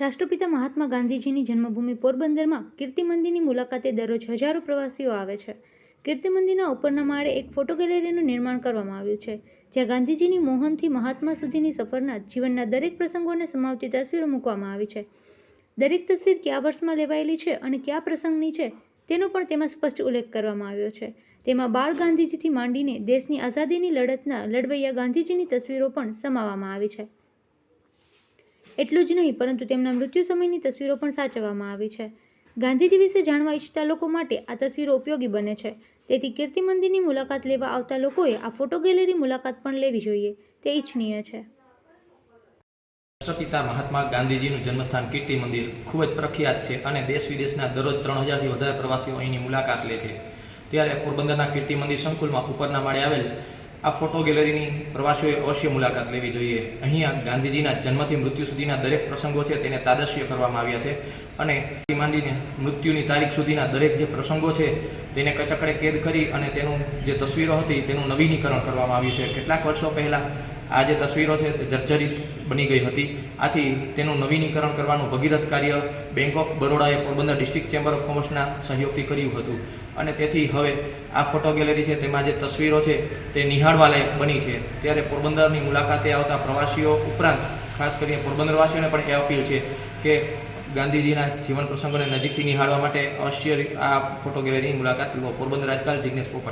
રાષ્ટ્રપિતા મહાત્મા ગાંધીજીની જન્મભૂમિ પોરબંદરમાં કીર્તિ મંદિરની મુલાકાતે દરરોજ હજારો પ્રવાસીઓ આવે છે. કીર્તિ મંદિરના ઉપરના માળે એક ફોટો ગેલેરીનું નિર્માણ કરવામાં આવ્યું છે, જ્યાં ગાંધીજીની મોહનથી મહાત્મા સુધીની સફરના જીવનના દરેક પ્રસંગોને સમાવતી તસવીરો મૂકવામાં આવી છે. દરેક તસવીર કયા વર્ષમાં લેવાયેલી છે અને કયા પ્રસંગની છે, તેનો પણ તેમાં સ્પષ્ટ ઉલ્લેખ કરવામાં આવ્યો છે. તેમાં બાળ ગાંધીજીથી માંડીને દેશની આઝાદીની લડતના લડવૈયા ગાંધીજીની તસવીરો પણ સમાવવામાં આવી છે. એટલું જ નહીં, પરંતુ તેમના મૃત્યુ સમયની તસવીરો પણ સાચવવામાં આવી છે. ગાંધીજી વિશે જાણવા ઈચ્છતા લોકો માટે આ તસવીરો ઉપયોગી બને છે. તેથી કીર્તિ મંદિરની મુલાકાત લેવા આવતા લોકોએ આ ફોટો ગેલેરી મુલાકાત પણ લેવી જોઈએ. તે ઈચ્છનીય છે. રાષ્ટ્રપિતા મહાત્મા ગાંધીજીનું જન્મસ્થાન કીર્તિ મંદિર ખૂબ જ પ્રખ્યાત છે અને દેશ વિદેશના દરરોજ ત્રણ હજારથી વધારે પ્રવાસીઓ અહીંની મુલાકાત લે છે. ત્યારે પોરબંદરના કીર્તિ મંદિર સંકુલમાં ઉપરના માળે આવેલ આ ફોટો ગેલેરીની પ્રવાસીઓએ અવશ્ય મુલાકાત લેવી જોઈએ. અહીંયા ગાંધીજીના જન્મથી મૃત્યુ સુધીના દરેક પ્રસંગો છે તેને તાદશ્ય કરવામાં આવ્યા છે અને માંડીને મૃત્યુની તારીખ સુધીના દરેક જે પ્રસંગો છે તેને કચકડે કેદ કરી અને તેનું જે તસવીરો હતી તેનું નવીનીકરણ કરવામાં આવ્યું છે. કેટલાક વર્ષો પહેલાં આ જે તસવીરો છે તે જર્જરિત બની ગઈ હતી. આથી તેનું નવીનીકરણ કરવાનું ભગીરથ કાર્ય બેંક ઓફ બરોડાએ પોરબંદર ડિસ્ટ્રિક્ટ ચેમ્બર ઓફ કોમર્સના સહયોગથી કર્યું હતું. અને તેથી હવે આ ફોટો ગેલેરી છે તેમાં જે તસવીરો છે તે નિહાળવાલાયક બની છે. ત્યારે પોરબંદરની મુલાકાતે આવતા પ્રવાસીઓ ઉપરાંત ખાસ કરીને પોરબંદરવાસીઓને પણ એ અપીલ છે કે ગાંધીજીના જીવન પ્રસંગોને નજીકથી નિહાળવા માટે અવશ્ય આ ફોટો ગેલેરીની મુલાકાત લો. પોરબંદર આજકાલ જિજ્ઞેશ પોપટ.